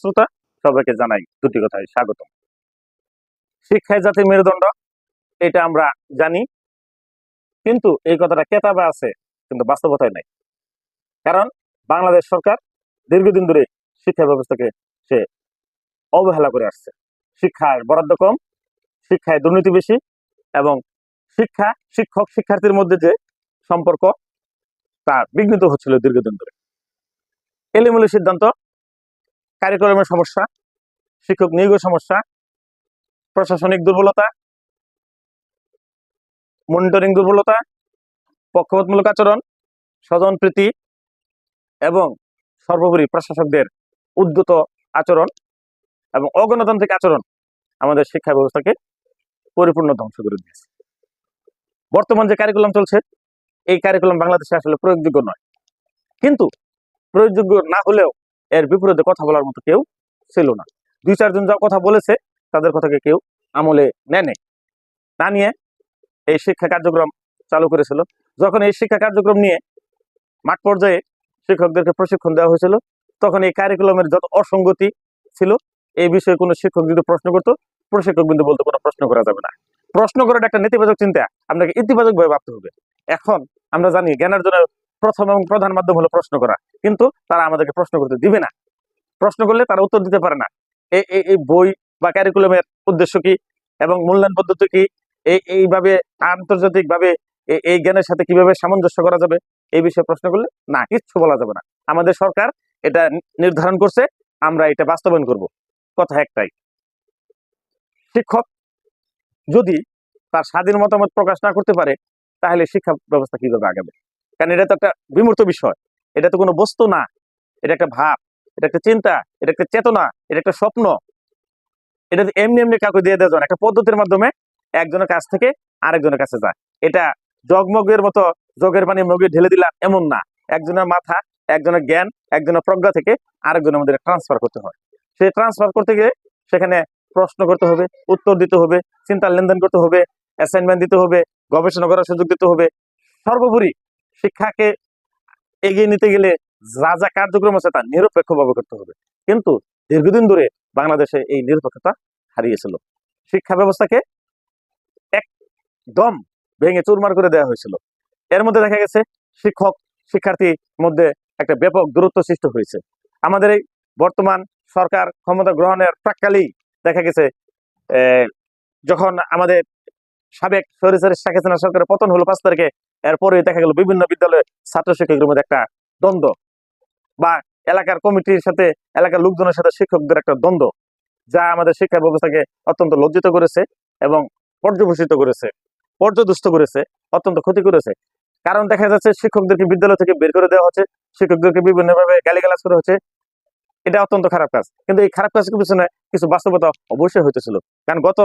শ্রোতা, সবাইকে জানাই দুটি কথাই স্বাগত শিক্ষায় জাতির মেরুদণ্ড, এটা আমরা জানি, কিন্তু এই কথাটা কেতাবে আছে, কিন্তু বাস্তবতায় নাই। কারণ বাংলাদেশ সরকার দীর্ঘদিন ধরে শিক্ষা ব্যবস্থাকে সে অবহেলা করে আসছে। শিক্ষার বরাদ্দ কম, শিক্ষায় দুর্নীতি বেশি এবং শিক্ষা, শিক্ষক শিক্ষার্থীর মধ্যে যে সম্পর্ক, তা বিঘ্নিত হচ্ছিল দীর্ঘদিন ধরে। এলিমূলি সিদ্ধান্ত কারিকুলামের সমস্যা, শিক্ষক নিয়োগের সমস্যা, প্রশাসনিক দুর্বলতা মনিটরিং দুর্বলতা, পক্ষপাতমূলক আচরণ স্বজনপ্রীতি এবং সর্বোপরি প্রশাসকদের উদ্যত আচরণ এবং অগণতান্ত্রিক আচরণ আমাদের শিক্ষা ব্যবস্থাকে পরিপূর্ণ ধ্বংস করে দিয়েছে। বর্তমান যে কারিকুলাম চলছে, এই কারিকুলাম বাংলাদেশে আসলে প্রয়োগযোগ্য নয়। কিন্তু প্রয়োগযোগ্য না হলেও এর বিপরীতে কথা বলার মতো কেউ ছিল না। দুই, চারজন যা কথা বলেছে, তাদের কথাকে কেউ আমলে নেয় নাই। না নিয়ে এই শিক্ষা কার্যক্রম চালু করেছিল। যখন এই শিক্ষা কার্যক্রম নিয়ে মাঠ পর্যায়ে শিক্ষকদেরকে প্রশিক্ষণ দেওয়া হয়েছিল, তখন এই কারিকুলামের যত অসঙ্গতি ছিল, এই বিষয়ে কোনো শিক্ষক যদি প্রশ্ন করতো, প্রশিক্ষক বিন্দু বলতে, কোনো প্রশ্ন করা যাবে না। প্রশ্ন করাটা একটা নেতিবাচক চিন্তা। আপনাকে ইতিবাচক ভাবে ভাবতে হবে। এখন আমরা জানি জ্ঞানের জন্য প্রথম এবং প্রধান মাধ্যম হলো প্রশ্ন করা। কিন্তু তারা আমাদেরকে প্রশ্ন করতে দিবে না। প্রশ্ন করলে তারা উত্তর দিতে পারে না। এই এই বই বা ক্যারিকুলামের উদ্দেশ্য কি? এবং মূল্যায়ন পদ্ধতি কি? এই এইভাবে আন্তর্জাতিক ভাবে এই জ্ঞানের সাথে কীভাবে সামঞ্জস্য করা যাবে? এই বিষয়ে প্রশ্ন করলে না, কিচ্ছু বলা যাবে না। আমাদের সরকার এটা নির্ধারণ করছে, আমরা এটা বাস্তবায়ন করব। কথা একটাই। শিক্ষক যদি তার স্বাধীন মতামত প্রকাশ না করতে পারে, তাহলে শিক্ষা ব্যবস্থা কীভাবে আগাবে? কারণ এটা তো একটা বিমূর্ত বিষয়। এটা তো কোনো বস্তু না। এটা একটা ভাব, এটা একটা চিন্তা, এটা একটা চেতনা, এটা একটা স্বপ্ন। এটা এমনি এমনি কাউকে দিয়ে দেওয়া একটা পদ্ধতির মাধ্যমে একজনের কাছ থেকে আরেকজনের কাছে যায়। এটা জগমগের মতো জগের পানি মগে ঢেলে দিলাম এমন না। একজনের মাথা, একজনের জ্ঞান, একজনের প্রজ্ঞা থেকে আরেকজনের মধ্যে ট্রান্সফার করতে হয়। সেই ট্রান্সফার করতে গিয়ে সেখানে প্রশ্ন করতে হবে, উত্তর দিতে হবে, চিন্তার লেনদেন করতে হবে অ্যাসাইনমেন্ট দিতে হবে, গবেষণা করার সুযোগ দিতে হবে। সর্বোপরি শিক্ষাকে এগিয়ে নিতে গেলে যা যা কার্যক্রম আছে তা নিরপেক্ষভাবে করতে হবে। কিন্তু দীর্ঘদিন ধরে বাংলাদেশে এই নিরপেক্ষতা হারিয়েছিল। শিক্ষা ব্যবস্থাকে একদম ভেঙে চুরমার করে দেওয়া হয়েছিল। এর মধ্যে দেখা গেছে শিক্ষক শিক্ষার্থীর মধ্যে একটা ব্যাপক দূরত্ব সৃষ্টি হয়েছে। আমাদের এই বর্তমান সরকার ক্ষমতা গ্রহণের প্রাককালেই দেখা গেছে যখন আমাদের সাবেক সরিসারি শেখ হাসিনা সরকারের পতন হলো পাঁচ তারিখে এরপরে দেখা গেল বিভিন্ন বিদ্যালয়ে ছাত্র শিক্ষকদের মধ্যে একটা দ্বন্দ্ব বা এলাকার কমিটির সাথে, এলাকার লোকজনের সাথে শিক্ষকদের একটা দ্বন্দ্ব, যা আমাদের শিক্ষা ব্যবস্থাকে অত্যন্ত লজ্জিত করেছে এবং পর্যবেসিত করেছে, পর্যদুষ্ট করেছে, অত্যন্ত ক্ষতি করেছে। কারণ দেখা যাচ্ছে শিক্ষকদেরকে বিদ্যালয় থেকে বের করে দেওয়া হচ্ছে, শিক্ষকদেরকে বিভিন্নভাবে গালিগালাজ করা হচ্ছে। এটা অত্যন্ত খারাপ কাজ। কিন্তু এই খারাপ কাজের পিছনে কিছু বাস্তবতা অবশ্যই হইতেছিল। কারণ গত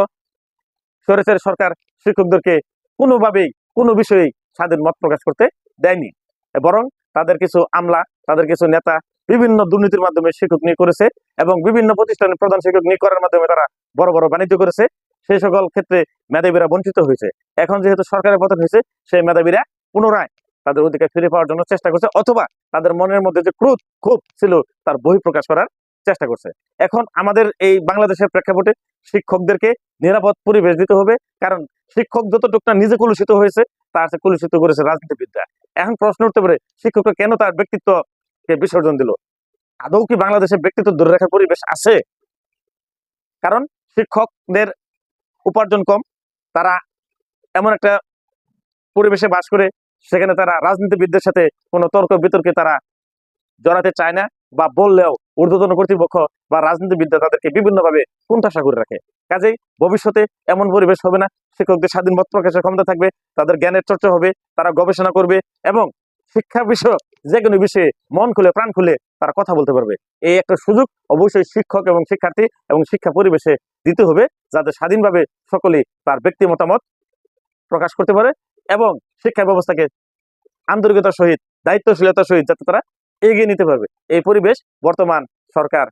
সরেচারি সরকার শিক্ষকদেরকে কোনোভাবেই, কোনো বিষয়েই স্বাধীন মত প্রকাশ করতে দেয়নি। বরং তাদের কিছু আমলা, তাদের কিছু নেতা বিভিন্ন দুর্নীতির মাধ্যমে শিক্ষক নিয়োগ করেছে এবং বিভিন্ন প্রতিষ্ঠানের প্রধান শিক্ষক নিয়োগ করার মাধ্যমে তারা বড় বড় বাণিজ্য করেছে। সেই সকল ক্ষেত্রে মেধাবীরা বঞ্চিত হয়েছে। এখন যেহেতু সরকারের পতন হয়েছে, সেই মেধাবীরা পুনরায় তাদের অধিকার ফিরে পাওয়ার জন্য চেষ্টা করছে অথবা তাদের মনের মধ্যে যে ক্রোধ, ক্ষোভ ছিল তার বহিঃপ্রকাশ করার চেষ্টা করছে। এখন আমাদের এই বাংলাদেশের প্রেক্ষাপটে শিক্ষকদেরকে নিরাপদ পরিবেশ দিতে হবে। কারণ শিক্ষক যতটুকটা নিজে কলুষিত হয়েছে তার চেয়ে কলুষিত করেছে রাজনীতিবিদরা। এখন প্রশ্ন উঠতে পারে, শিক্ষকরা কেন তার ব্যক্তিত্বকে বিসর্জন দিল? আদৌ কি বাংলাদেশে ব্যক্তিত্ব ধরে রাখার পরিবেশ আছে? কারণ শিক্ষকদের উপার্জন কম, তারা এমন একটা পরিবেশে বাস করে, সেখানে তারা রাজনীতিবিদদের সাথে কোনো তর্ক বিতর্কে তারা জড়াতে চায় না বা বললেও ঊর্ধ্বতন কর্তৃপক্ষ বা রাজনীতিবিদরা তাদেরকে বিভিন্নভাবে কুণ্ঠাসা করে রাখে। কাজেই ভবিষ্যতে এমন পরিবেশ হবে না। শিক্ষকদের স্বাধীন মত প্রকাশের ক্ষমতা থাকবে, তাদের জ্ঞানের চর্চা হবে, তারা গবেষণা করবে এবং শিক্ষা বিষয় যে কোনো বিষয়ে মন খুলে, প্রাণ খুলে তারা কথা বলতে পারবে। এই একটা সুযোগ অবশ্যই শিক্ষক এবং শিক্ষার্থী এবং শিক্ষা পরিবেশে দিতে হবে যাতে স্বাধীনভাবে সকলে তার ব্যক্তি মতামত প্রকাশ করতে পারে এবং শিক্ষা ব্যবস্থাকে আন্তরিকতার সহিত, দায়িত্বশীলতার সহিত যাতে তারা এগিয়ে নিতে পারবে। এই পরিবেশ বর্তমান সরকার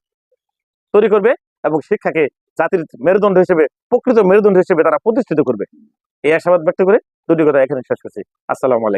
তৈরি করবে এবং শিক্ষাকে জাতির মেরুদণ্ড হিসেবে, প্রকৃত মেরুদণ্ড হিসেবে তারা প্রতিষ্ঠিত করবে। এই আশাবাদ ব্যক্ত করে দুটি কথা এখানে শেষ করছি। আসসালামু আলাইকুম।